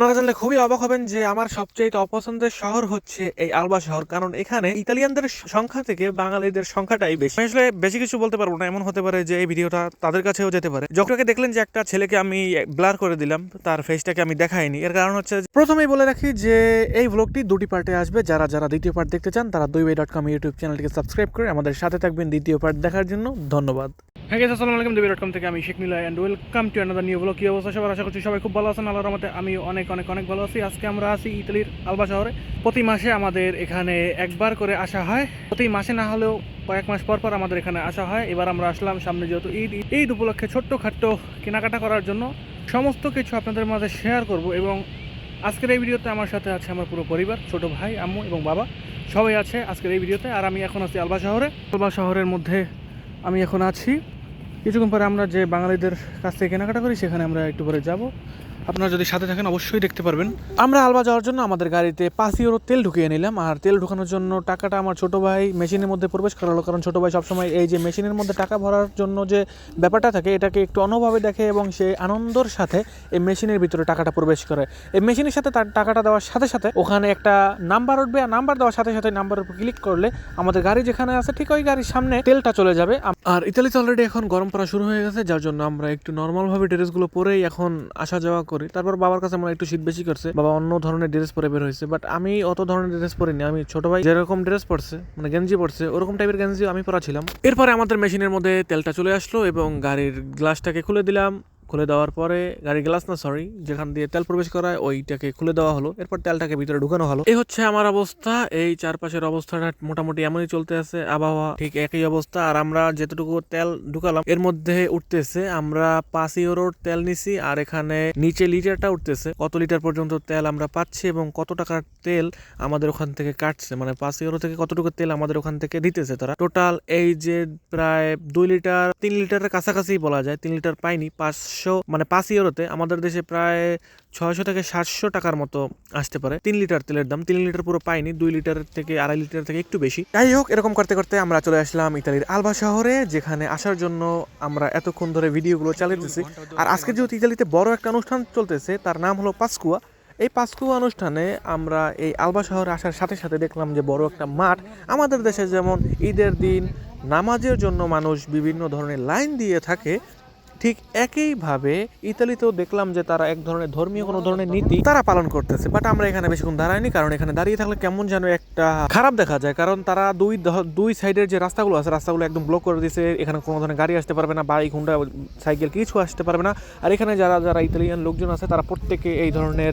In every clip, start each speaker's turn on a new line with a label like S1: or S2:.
S1: আপনারা জানলে খুবই অবাক হবেন যে আমার সবচেয়ে অপছন্দের শহর হচ্ছে এই আলবা শহর, কারণ এখানে ইতালিয়ানদের সংখ্যা থেকে বাঙালিদের সংখ্যাটাই বেশি। আসলে বেশি কিছু বলতে পারব না, এমন হতে পারে যে এই ভিডিওটা তাদের কাছেও যেতে পারে। যখনকে দেখলেন যে একটা ছেলেকে আমি ব্লার করে দিলাম, তার ফেসটাকে আমি দেখাইনি। এর কারণ হচ্ছে প্রথমেই বলে রাখি যে এই ব্লগটি দুটি পার্টে আসবে। যারা যারা দ্বিতীয় পার্ট দেখতে চান, তারা দুই ডট কম ইউটিউব চ্যানেলটিকে সাবস্ক্রাইব করে আমাদের সাথে থাকবেন দ্বিতীয় পার্ট দেখার জন্য। ধন্যবাদ। হ্যাঁ গেছে আসসালামু আলাইকুম, দেবী ডট কম থেকে আমি Sheikh Niloy and welcome to another new blog কি অবস্থা সবার? আশা করছি সবাই খুব ভালো আছেন, আল্লাহর রহমতে আমি অনেক অনেক অনেক ভালো আছি। আজকে আমরা আছি ইতালির আলবা শহরে। প্রতি মাসে আমাদের এখানে একবার করে আসা হয়। প্রতি মাসে না হলেও কয়েক মাস পর পর আমাদের এখানে আসা হয়। এবার আমরা আসলাম সামনে যেহেতু ঈদ। ঈদ উপলক্ষে ছোট্ট খাট্ট কেনাকাটা করার জন্য সমস্ত কিছু আপনাদের মাঝে শেয়ার করব এবং আজকের এই ভিডিওতে আমার সাথে আছে আমার পুরো পরিবার, ছোট ভাই, আম্মু এবং বাবা। সবাই আছে আজকের এই ভিডিওতে। আর আমি এখন আছি আলবা শহরে। আলবা শহরের মধ্যে আমি এখন আছি। কিছুক্ষণ পরে আমরা যে বাঙালিদের কাছ থেকে কেনাকাটা করি সেখানে আমরা একটু পরে যাব। আপনারা যদি সাথে থাকেন অবশ্যই দেখতে পারবেন। আমরা আলবা যাওয়ার জন্য আমাদের গাড়িতে পাঁচ ইউরো তেল ঢুকিয়ে নিলাম। আর তেল ঢুকানোর জন্য টাকাটা আমার ছোট ভাই মেশিনের মধ্যে প্রবেশ করালো। কারণ ছোট ভাই সবসময় এই যে মেশিনের মধ্যে টাকা ভরার জন্য যে ব্যাপারটা থাকে এটাকে একটু অন্যভাবে দেখে এবং সে আনন্দর সাথে এই মেশিনের ভিতরে টাকাটা প্রবেশ করে। এই মেশিনের সাথে তার টাকাটা দেওয়ার সাথে সাথে ওখানে একটা নাম্বার উঠবে। আর নাম্বার দেওয়ার সাথে সাথে নাম্বারের উপর ক্লিক করলে আমাদের গাড়ি যেখানে আছে ঠিক ওই গাড়ির সামনে তেলটা চলে যাবে। আর ইতালিতে অলরেডি এখন গরম পড়া শুরু হয়ে গেছে যার জন্য আমরা একটু নর্মালভাবে ড্রেসগুলো পরেই এখন আসা যাওয়া করি। তারপর বাবার কাছে আমার একটু শীত বেশি করছে। বাবা অন্য ধরনের ড্রেস পরে বের হয়েছে। বাট আমি অত ধরনের ড্রেস পরিনি। আমি ছোট ভাই যেরকম ড্রেস পরছে মানে গেঞ্জি পরছে, ওরকম টাইপের গেঞ্জি আমি পরা ছিলাম। এরপরে আমাদের মেশিনের মধ্যে তেলটা চলে আসলো এবং গাড়ির গ্লাসটাকে খুলে দিলাম। খুলে দেওয়ার পরে গাড়ির গ্লাস না সরি যেখান দিয়ে তেল প্রবেশ করায় ওইটাকে খুলে দেওয়া হলো। এরপর তেলটাকে ভিতরে ঢুকানো হলো। এই হচ্ছে আমার অবস্থা। এই চারপাশের অবস্থাটা মোটামুটি এমনই চলতে আছে। আবহাওয়া ঠিক একই অবস্থা। আর আমরা যেতটুকু তেল ঢুকালাম, এর মধ্যে উঠতেছে, আমরা পাঁচ ইউরোর তেল নিছি, আর এখানে নিচে লিটারটা উঠতেছে। কত লিটার পর্যন্ত তেল আমরা পাচ্ছি এবং কত টাকার তেল আমাদের ওখান থেকে কাটছে? মানে পাঁচ ইউরো থেকে কতটুকু তেল আমাদের ওখান থেকে দিতেছে তারা? টোটাল এই যে প্রায় দুই লিটার, তিন লিটারের কাছাকাছি বলা যায়, তিন লিটার পাইনি পাঁচশো মানে পাঁচ ইউরোতে আমাদের দেশে প্রায় ছয়শো থেকে সাতশো টাকার মতো আসতে পারে। তিন লিটার তেলের দাম। তিন লিটার পুরো পাইনি, দুই লিটার থেকে আড়াই লিটার থেকে একটু বেশি। যাই হোক, এরকম করতে করতে আমরা চলে আসলাম ইতালির আলবা শহরে, যেখানে আসার জন্য আমরা এতক্ষণ ধরে ভিডিওগুলো চালিয়েছি আর আজকে যেহেতু ইতালিতে বড় একটা অনুষ্ঠান চলতেছে, তার নাম হলো পাসকুয়া। এই পাসকুয়া অনুষ্ঠানে আমরা এই আলবা শহরে আসার সাথে সাথে দেখলাম যে বড় একটা মাঠ। আমাদের দেশে যেমন ঈদের দিন নামাজের জন্য মানুষ বিভিন্ন ধরনের লাইন দিয়ে থাকে ঠিক একইভাবে ইতালিতেও দেখলাম যে তারা এক ধরনের ধর্মীয় কোনো ধরনের নীতি তারা পালন করতেছে বাট আমরা এখানে বেশিক্ষণ দাঁড়াইনি কারণ এখানে দাঁড়িয়ে থাকলে কেমন যেন একটা খারাপ দেখা যায় কারণ তারা দুই দুই সাইডের যে রাস্তাগুলো আছে রাস্তাগুলো একদম ব্লক করে দিয়েছে এখানে কোনো ধরনের গাড়ি আসতে পারবে না বাইক হুন্ডা সাইকেল কিছু আসতে পারবে না আর এখানে যারা যারা ইতালিয়ান লোকজন আছে তারা প্রত্যেকে এই ধরনের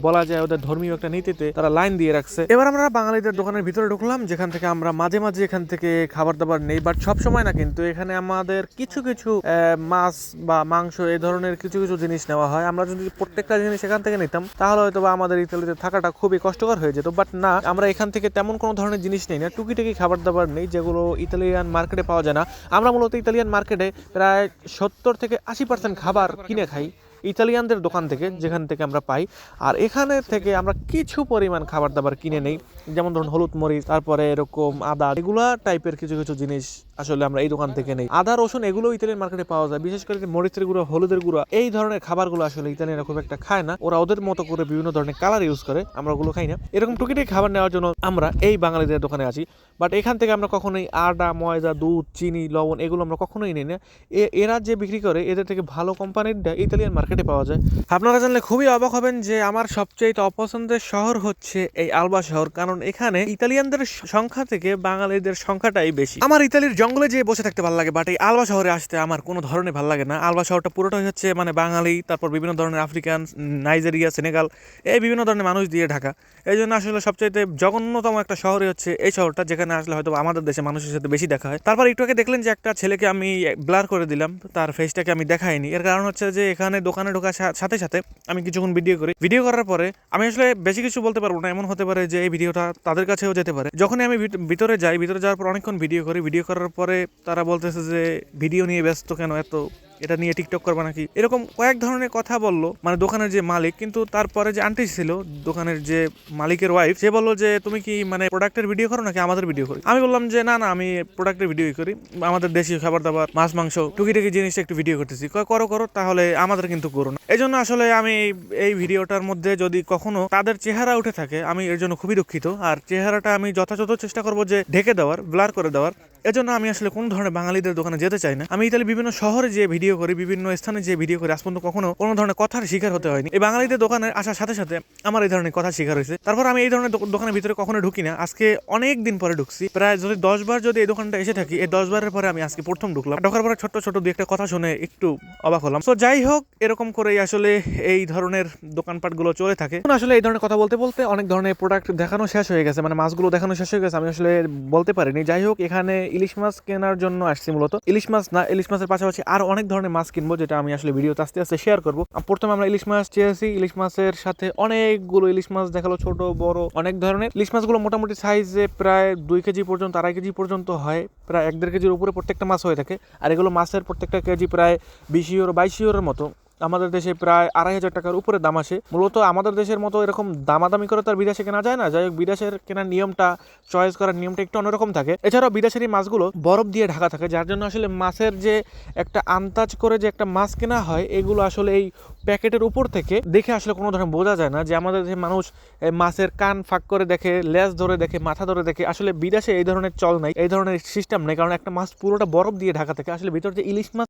S1: বলা যায় ওদের ধর্মীয় একটা নীতিতে তারা লাইন দিয়ে রাখছে। এবার আমরা বাঙালিদের দোকানের ভিতরে ঢুকলাম যেখান থেকে আমরা মাঝে মাঝে এখান থেকে খাবার দাবার নেই বাট সব সময় না কিন্তু এখানে আমাদের কিছু কিছু আহ, মাছ বা মাংস এই ধরনের কিছু কিছু জিনিস নেওয়া হয়। আমরা যদি প্রত্যেকটা জিনিস এখান থেকে নিতাম, তাহলে হয়তো বা আমাদের ইতালিতে থাকাটা খুবই কষ্টকর হয়ে যেত। বাট না, আমরা এখান থেকে তেমন কোনো ধরনের জিনিস নেই না। টুকিটাকি খাবার দাবার নেই, যেগুলো ইতালিয়ান মার্কেটে পাওয়া যায় না। আমরা মূলত ইতালিয়ান মার্কেটে প্রায় সত্তর থেকে আশি পার্সেন্ট খাবার কিনে খাই ইতালিয়ানদের দোকান থেকে, যেখান থেকে আমরা পাই। আর এখানে থেকে আমরা কিছু পরিমাণ খাবার দাবার কিনে নেই। যেমন ধরুন হলুদ মরিচ, তারপরে এরকম আদা, এগুলা টাইপের কিছু কিছু জিনিস আসলে আমরা এই দোকান থেকে নেই। আদা, রসুন এগুলো ইতালিয়ান মার্কেটে পাওয়া যায়। বিশেষ করে মরিচের গুঁড়ো, হলুদের গুঁড়ো, এই ধরনের খাবারগুলো আসলে ইতালিয়ানরা খুব একটা খায় না। ওরা ওদের মতো করে বিভিন্ন ধরনের কালার ইউজ করে, আমরা ওগুলো খাই না। এরকম টুকিটাকি খাবার নেওয়ার জন্য আমরা এই বাঙালিদের দোকানে আছি। বাট এখান থেকে আমরা কখনোই আটা ময়দা, দুধ, চিনি, লবণ এগুলো আমরা কখনোই নিই না। এরা যে বিক্রি করে, এদের থেকে ভালো কোম্পানির ইতালিয়ান মার্কেটে পাওয়া যায়। আপনারা জানলে খুবই অবাক হবেন যে আমার সবচেয়ে অপছন্দের শহর হচ্ছে এই আলবা শহর। কারণ এখানে ইতালিয়ানদের সংখ্যা থেকে বাঙালিদের সংখ্যাটাই বেশি। আমার ইতালির জঙ্গলে যেয়ে বসে থাকতে ভালো লাগে বাট এই আলবা শহরে আসতে আমার কোনো ধরনের ভালো লাগে না। আলবা শহরটা পুরোটাই হচ্ছে মানে বাঙালি, তারপর বিভিন্ন ধরনের আফ্রিকান, নাইজেরিয়া, সেনেগাল, এই বিভিন্ন ধরনের মানুষ দিয়ে ঢাকা। এই জন্য আসলে সবচাইতে জঘন্যতম একটা শহরই হচ্ছে এই শহরটা, যেখানে আসলে হয়তো আমাদের দেশে মানুষের সাথে বেশি দেখা হয়। তারপর একটু আগে দেখলেন যে একটা ছেলেকে আমি ব্লার করে দিলাম, তার ফেসটাকে আমি দেখাইনি। এর কারণ হচ্ছে যে এখানে দোকানে ঢোকার সাথে সাথে আমি কিছুক্ষণ ভিডিও করি। ভিডিও করার পরে আমি আসলে বেশি কিছু বলতে পারব না, এমন হতে পারে যে এই ভিডিওটা তাদের কাছেও যেতে পারে। যখনই আমি ভিত- ভিতরে যাই, ভিতরে যাওয়ার পর অনেকক্ষণ ভিডিও করি। ভিডিও করার পরে তারা বলতেছে যে, ভিডিও নিয়ে ব্যস্ত কেন এত? এটা নিয়ে টিকটক করবে নাকি? এরকম কয়েক ধরনের কথা বলল মানে দোকানের যে মালিক, কিন্তু তারপরে যে আন্টি ছিল, দোকানের যে মালিকের ওয়াইফ সে বলল যে, তুমি কি মানে প্রোডাক্টের ভিডিও করো নাকি আমাদের ভিডিও করি? আমি বললাম যে, না না, আমি প্রোডাক্টের ভিডিও করি। আমাদের দেশীয় খাবার দাবার মাছ, মাংস, টুকিটাকি জিনিসটা একটু ভিডিও করতেছি। করো করো, তাহলে আমাদের কিন্তু করো না। এই জন্য আসলে আমি এই ভিডিওটার মধ্যে যদি কখনো তাদের চেহারা উঠে থাকে, আমি এর জন্য খুবই দুঃখিত। আর চেহারাটা আমি যথাযথ চেষ্টা করব যে ঢেকে দেওয়ার ব্লার করে দেওয়ার। এজন্য আমি আসলে কোন ধরনের বাঙালিদের দোকানে যেতে চাই না। আমি ইতালি বিভিন্ন শহরে যে ভিডিও করি, বিভিন্ন স্থানে যে ভিডিও করি, আজ পর্যন্ত কখনো কোনো ধরনের কথার শিকার হতে হয়নি। এই বাঙালিদের দোকানে আসার সাথে সাথে আমার এই ধরনের কথা শিকার হয়েছে। তারপর আমি এই ধরনের দোকানের ভিতরে কখনো ঢুকি না। আজকে অনেক দিন পরে ঢুকছি। প্রায় যদি দশ বার যদি এই দোকানটা এসে থাকি, এই দশ বারের পরে আমি আজকে প্রথম ঢুকলাম। ঢোকার পরে ছোট্ট ছোট দু একটা কথা শুনে একটু অবাক হলাম। তো যাই হোক, এরকম করেই আসলে এই ধরনের দোকানপাটগুলো চলে থাকে। আসলে এই ধরনের কথা বলতে বলতে অনেক ধরনের প্রোডাক্ট দেখানো শেষ হয়ে গেছে। মানে মাছগুলো দেখানো শেষ হয়ে গেছে। আমি আসলে বলতে পারিনি। যাই হোক, এখানে ইলিশ মাছ কেনার জন্য আসছি মূলত। ইলিশ মাছ না, ইলিশ মাছের পাশাপাশি আর অনেক ধরনের মাছ কিনবো, যেটা আমি আসলে ভিডিওতে আস্তে আস্তে শেয়ার করব। প্রথমে আমরা ইলিশ মাছ চেয়েছি। ইলিশ মাছের সাথে অনেকগুলো ইলিশ মাছ দেখাল, ছোট, বড়, অনেক ধরনের। ইলিশ মাছগুলো মোটামুটি সাইজে প্রায় দুই কেজি পর্যন্ত, আড়াই কেজি পর্যন্ত হয়। প্রায় এক দেড় কেজির উপরে প্রত্যেকটা মাছ হয়ে থাকে। আর এগুলো মাছের প্রত্যেকটা কেজি প্রায় বিশ ইউরো, বাইশ ইউরোর মতো। আমাদের দেশে প্রায় আড়াই হাজার টাকার উপরে দাম আসে। মূলত আমাদের দেশের মতো এরকম দামাদামি করে তো আর বিদেশে কেনা যায় না। যাই হোক, বিদেশের কেনার নিয়মটা, চয়েস করার নিয়মটা একটু অন্যরকম থাকে। এছাড়াও বিদেশের এই মাছগুলো বরফ দিয়ে ঢাকা থাকে, যার জন্য আসলে মাছের যে একটা আন্দাজ করে যে একটা মাছ কেনা হয়, এগুলো আসলে এই প্যাকেটের উপর থেকে দেখে আসলে কোনো ধরনের বোঝা যায় না যে আমাদের দেশে মানুষ মাছের কান ফাঁক করে দেখে, লেজ ধরে দেখে, মাথা ধরে দেখে। আসলে বিদেশে এই ধরনের চল নাই, এই ধরনের সিস্টেম নেই, কারণ একটা মাছ পুরোটা বরফ দিয়ে ঢাকা থাকে। আসলে ভিতর যে ইলিশ মাছ